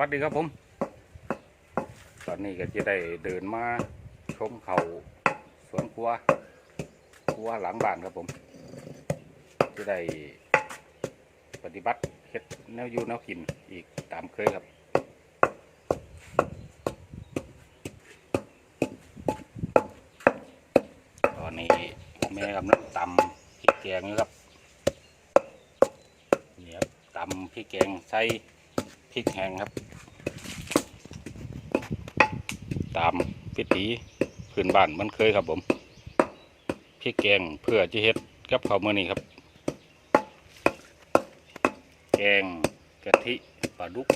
วัสดีครับผม ตอนนี้ก็จะได้เดินมาชมเขาสวนครัวครัวหลังบ้านครับผม จะได้ปฏิบัติเฮ็ดแนวอยู่แนวกินอีกตามเคยครับตอนนี้แม่กำลังตำพริกแกงอยู่ครับเนี่ยครับตำพริกแกงใส่ พริกแห้งครับ ตามพิถีพื้นบ้านมันเคยครับผมพริกแกงเพื่อจะเฮ็ดกับข้าวมื้อนี้ครับ แกงกะทิปลาดุก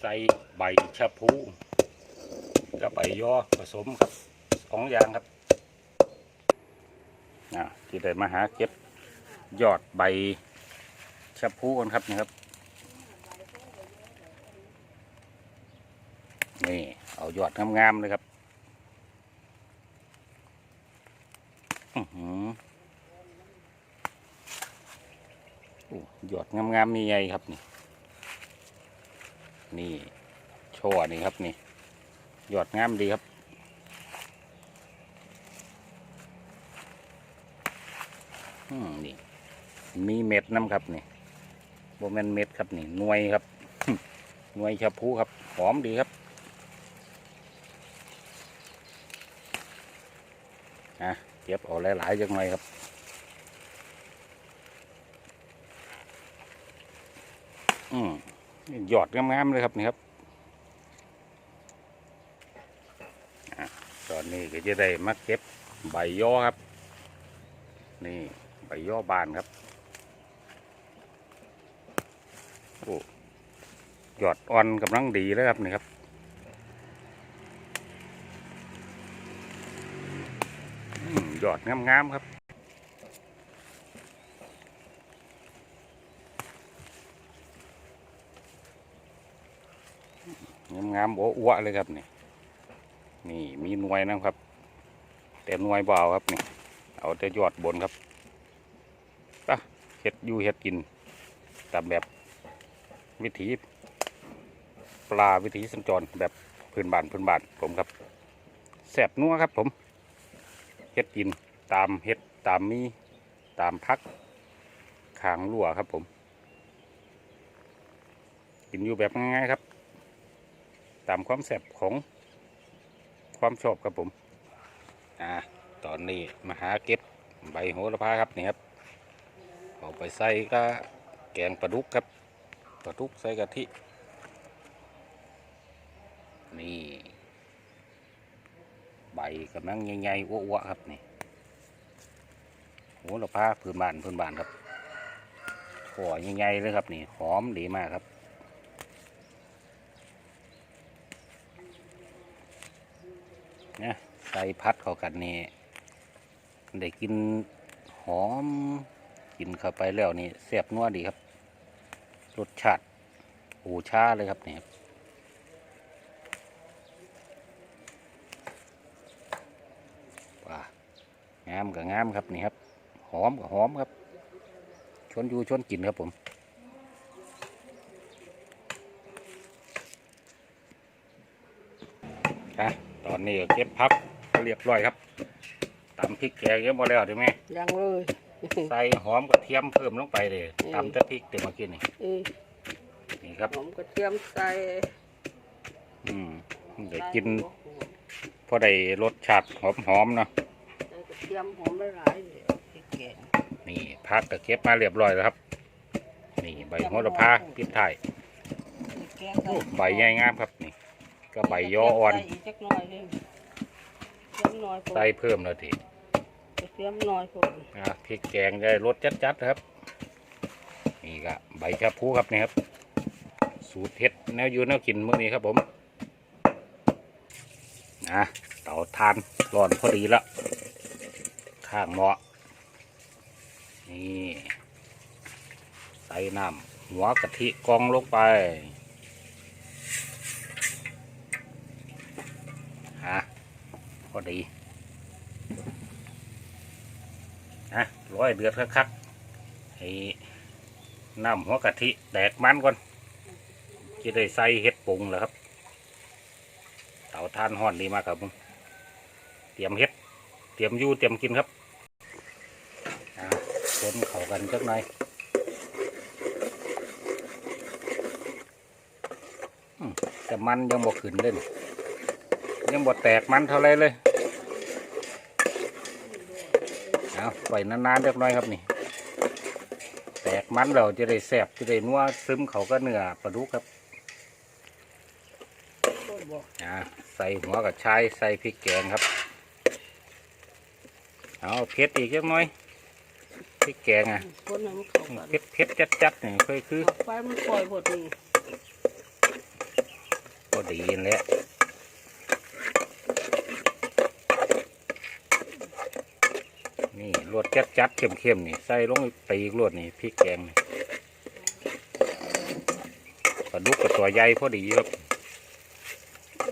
ใส่ใบชะพูกับใบยอผสมครับสองอย่างครับอ่าที่ได้มาหาเก็บยอดใบชะพูกันครับนี่ครับ นี่เอายอดงามๆเลยครับอือหยอดงามๆมีใหญ่ครับนี่ นี่ชว์นี่ครับนี่หยอดงามดีครับอืมนี่ มีเม็ดน้ำครับนี่โบแมนเม็ดครับนี่หน่วยครับหน่วยชะพูครับ หอมดีครับอะ เก็บเอาหลายๆจังหน่อยครับอืมหยอดงามๆเลยครับนี่ครับตอนนี้ก็จะได้มาเก็บใบย่อครับ นี่ใบย่อบานครับโอ้ยอดอ่อนกำลังดีแล้วครับนี่ครับ อืม ยอดงามๆครับงามๆโอ้วะเลยครับนี่นี่มีหน่วยนะครับ แต่หน่วยเบาครับนี่เอาแต่ยอดบนครับปะเห็ดอยู่เห็ดกินตามแบบวิถีปลาวิถีสัญจรแบบพื้นบ้านพื้นบ้านผมครับแสบนัวครับผม เห็ดกินตามเห็ดตามมีตามพักขางรั่วครับผม กินอยู่แบบง่ายๆครับ ตามความแสบของความชอบครับผม อ่า ตอนนี้มาหาเก็บใบโหระพาครับนี่ครับเอาไปใส่ก็แกงปลาดุกครับปลาดุกใส่กะทิ นี่ กำลังใหญ่ๆอ้วๆครับนี่โหระพาพื้นบ้านพื้นบ้านครับหัวใหญ่ๆเลยครับนี่หอมดีมากครับเนี่ยใส่พัดเข้ากันนี่ได้กินหอมกินเข้าไปแล้วนี่แซ่บนัวดีครับ รสชาติหูชาเลยครับนี่ครับว้า งามกับงามครับนี่ครับ หอมกับหอมครับ ชวนอยู่ชวนกินครับผมอะตอนนี้ก็เก็บพักเรียบร้อยครับตำพริกแกงเยอะหมดแล้วใช่ไหมยังเลยใส่หอมกระเทียมเพิ่มลงไปเลยตำแต่พริกเต็มมากินนี่เออนี่ครับหอมกระเทียมใส่อืมเดี๋ยวกินพอได้รสชาติหอมหอมๆเนาะใส่กระ เทียมหอมหลายๆเลยพริกแกงนี่พักก็เก็บมาเรียบร้อยแล้วครับ นี่ใบโหระพาปิดท้ายพริกแกงโอ้ใบใหญ่งามครับนี่ ก็ใบยออ่อนใส่อีกจักหน่อยหนึงเทียมหน่อยพอใส่เพิ่มแล้วทีกระเทียมหน่อยพออะพริกแกงได้รสจัดๆครับ นี่ก็ใบชะพูครับนี่ครับ สูตรเห็ดแนวอยู่แนวกินมื้อนี้ครับผมนะเตาทานร้อนพอดีละ ข้างเหมาะ นี่ใส่น้ำหัวกะทิกองลงไปฮะพอดีนะร้อยเดือดคักๆให้น้ำหัวกะทิแตกมันก่อนจะได้ใส่เห็ดปรุงแล้วครับ เต่าท่านห่อนดีมากครับเตรียมเห็ด เตรียมยู่เตรียมกินครับ กันจักหน่อยแต่มันยังบ่ขึ้นเล่นยังบ่แตกมันเท่าไรเลยเอาไว้นานๆจักน่อยครับนี่ แตกมันเราจะได้แสบจะได้นัวซึมเขาก็เนื้อปลาดุกครับอ่าใส่หัวกับชายใส่พริกแกงครับ เอาเผ็ดอีกจักน่อย พริกแกงอะคนให้มันเข้ากันเผ็ดเผ็ดจัดจัดๆนี่เคยคือเอาไฟมันปล่อยหมดนี่ก็ดีนั่นแหละนี่รสจัดจัดๆเข้มๆนี่ใส่ลงไปอีกรสนี่พริกแกงนี่ปลาดุกกับตัวใหญ่พอดีครับ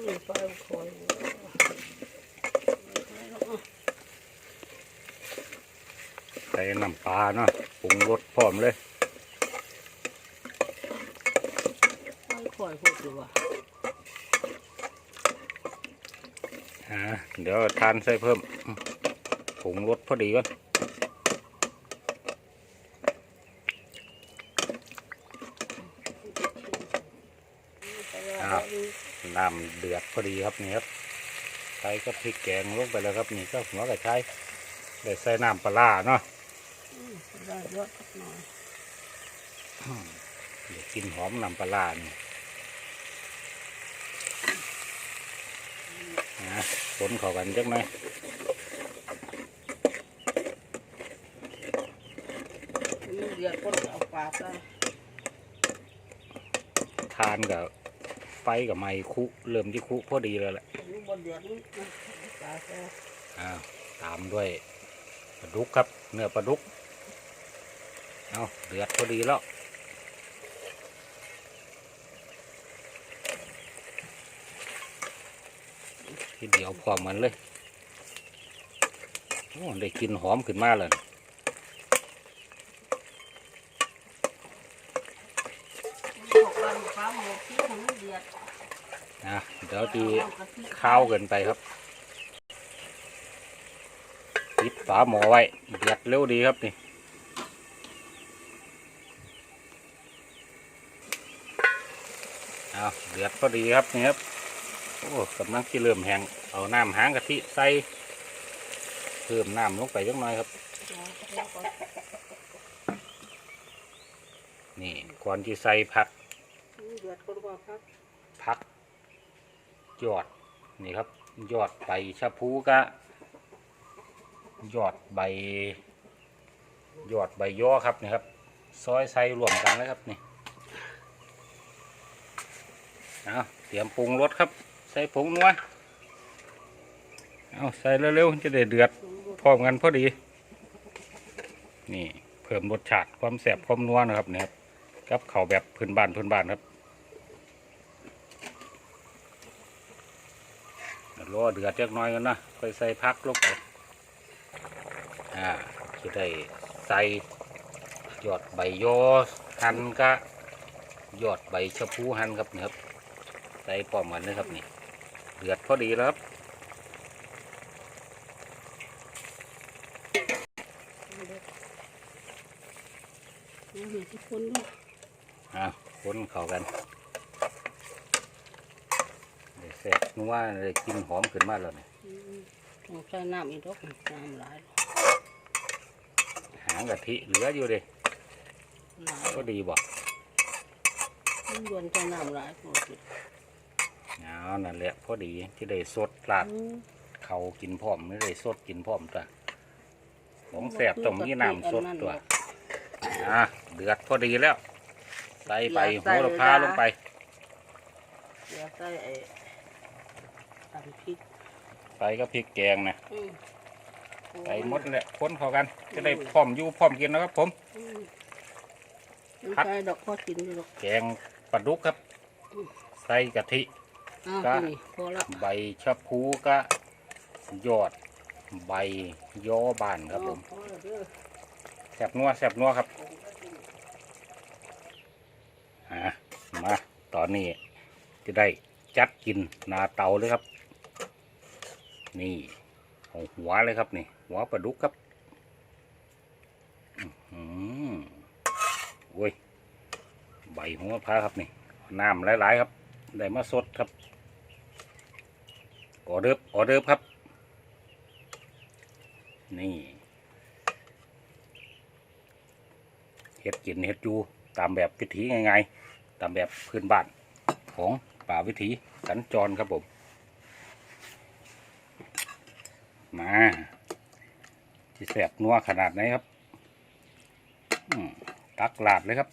มีไฟมันคอยอยู่ ใส่น้ำปลาเนาะปรุงรสพร้อมเลยไฟคอยหดอยู่ว่ะอ่าเดี๋ยวทานใส่เพิ่มอืมปรุงรสพอดีก่อนอ่าน้ำเดือดพอดีครับนี่ครับใส่ก็พริกแกงลงไปแล้วครับนี่ก็หัวกระชายได้ใส่น้ำปลาร้าเนาะ ได้เยอะสักหน่อยเดี๋ยวกินหอมน้ำปลาร้านี่นะคนเข้ากันจักหน่อยมีเดือดคนเอาปลาใส่ทานกับไฟกับไม้คุเริ่มที่คุพอดีเลยแหละมีบนเดือดนี่ปลาใส่อ้าวตามด้วยปลาดุกครับ เนื้อปลาดุก เอาเดือดพอดีแล้วทีเดียวพร้อมกันเลยโอ้ได้กลินหอมขึ้นมาเลยเอาปลาปลาหมกที่ให้มันะเดี๋ยวดีข้าวเกินไปครับปิดฝาหม้อไว้เดือดเร็วดีครับนี่ เอาเดือดพอดีครับนี่ครับโอ้กำลังที่เริ่มแห้งเอาน้ำหางกะทิใส่เพิ่มน้ำลงไปจักหน่อยครับ นี่ก่อนที่ใส่ผักเดือดคนว่าพักผักยอดนี่ครับยอดใบชะพูกะยอดใบยอดใบย่อครับนี่ครับ ซอยใส่รวมกันแล้วครับนี่ เอาเตรียมปรุงรสครับ ใส่ผงนัวเอาใส่เร็วๆจะได้เดือดพร้อมกันพอดี นี่เพิ่มรสชาติความแสบความนัวนะครับเนี่ยครับกับเข่าแบบพื้นบ้านพื้นบ้านครับรอเดือดเล็กน้อยกันนะค่อยใส่พักลงไปอ่าจะได้ใส่ยอดใบยอหั่นกะยอดใบชะพูหั่นครับนี่ครับ ใส่พร้อมกันนะครับนี่เดือดพอดีแล้วครับเห็นทุกคนด้วยอะคนเข้ากันได้แซ่บนัวได้กลินหอมขึ้นมาแล้วเนี่ยต้องใส่น้ำอีกดอกน้ำหลายหางกะทิเหลืออยู่เลยหลายก็ดีบ่มันยวนใส่น้ำหลายหมด เลยเอานั่นแหละพอดีที่ได้สดลาดเขากินพร้อมไม่ได้สดกินพร้อมตัวของแซ่บต้องมีน้ำสดตัวอะเดือดพอดีแล้ว ใส่ไปโหระพาลงไปเดี๋ยวใส่ไอ้ตำพริกใส่ก็พริกแกงนะอืมใส่หมดแหละคนเข้ากัน จะได้พร้อมอยู่พร้อมกินนะครับผมอืมพัดใส่ดอกพ่อกินอยู่ดอกแกงปลาดุกครับ ใส่กะทิ อ้าวก็ นี่พอละใบชะพูก็ยอดใบย่อบานครับผมพอแล้วเด้อแสบนัวแสบนัวครับอะมาตอนอนนี้จะได้จัดกินหนาเตาเลยครับ นี่เอาหัวเลยครับนี่หัวปลาดุกครับอื้อหือโอ้ยใบหัวพระครับนี่น้ำหลายๆครับ ได้มาสดครับ ออเดิร์ฟออเดิร์ฟครับ นี่เฮ็ดกินเฮ็ดอยู่ตามแบบวิถีง่ายๆตามแบบพื้นบ้านของป่าวิถีสัญจรครับผมมาที่แสบนัวขนาดไหนครับตักหลาดเลยครับ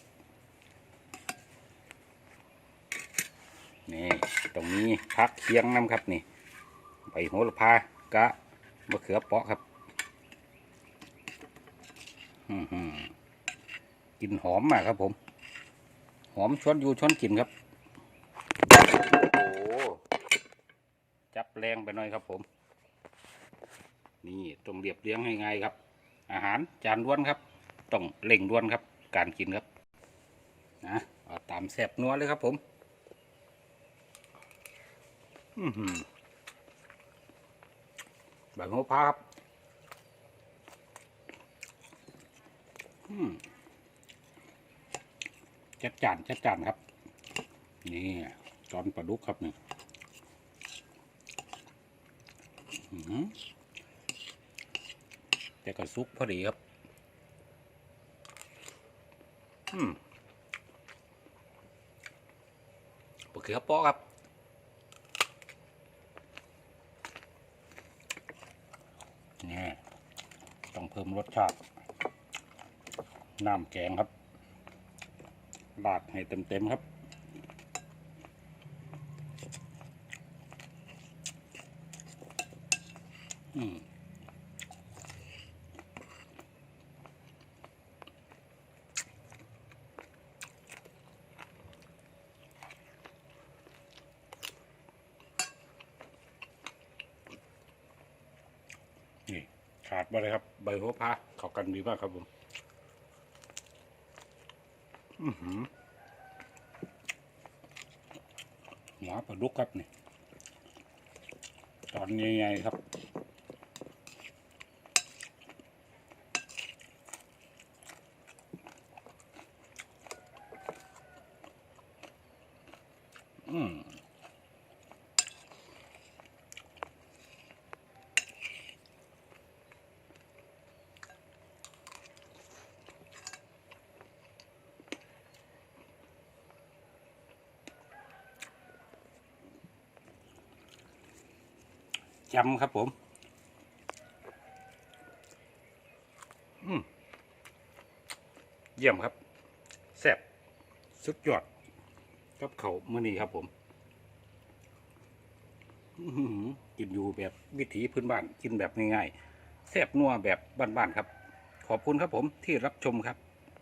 นี่ ตรงนี้พักเคียงน้ำครับนี่ ใบโหระพากะมะเขือเปาะครับอื้อหือกินหอมมากครับผม หอมชวนอยู่ชวนกินครับโอ้จับแรงไปหน่อยครับผม นี่ต้องเรียบเรียงให้ง่ายครับ อาหารจานด้วนครับ ต้องเล่งด้วนครับ การกินครับนะาตามแสบนัวเลยครับผม อือหือ แบบหัวพาครับจัดจานจัดจานครับ นี่ตอนปลาดุกครับนี่อื้อหือแต่ก็ซุกพอดีครับอืมปลาเขือเปาะครับ นี่ต้อง เพิ่มรสชาติ น้ำแกงครับราดให้เต็มๆครับอืมนี่ขาดไปเลยครับ ใบโหระพาเข้ากันดีมากครับผม อือหือหัวปลาดุกครับนี่ ตอนใหญ่ๆครับ จำครับผมอืมเยี่ยมครับแซ่บสุดยอดกับเขามื่อนี้ครับผมกินอยู่แบบวิถีพื้นบ้านกินแบบง่ายๆแซ่บนัวแบบบ้านๆครับ ขอบคุณครับผมที่รับชมครับ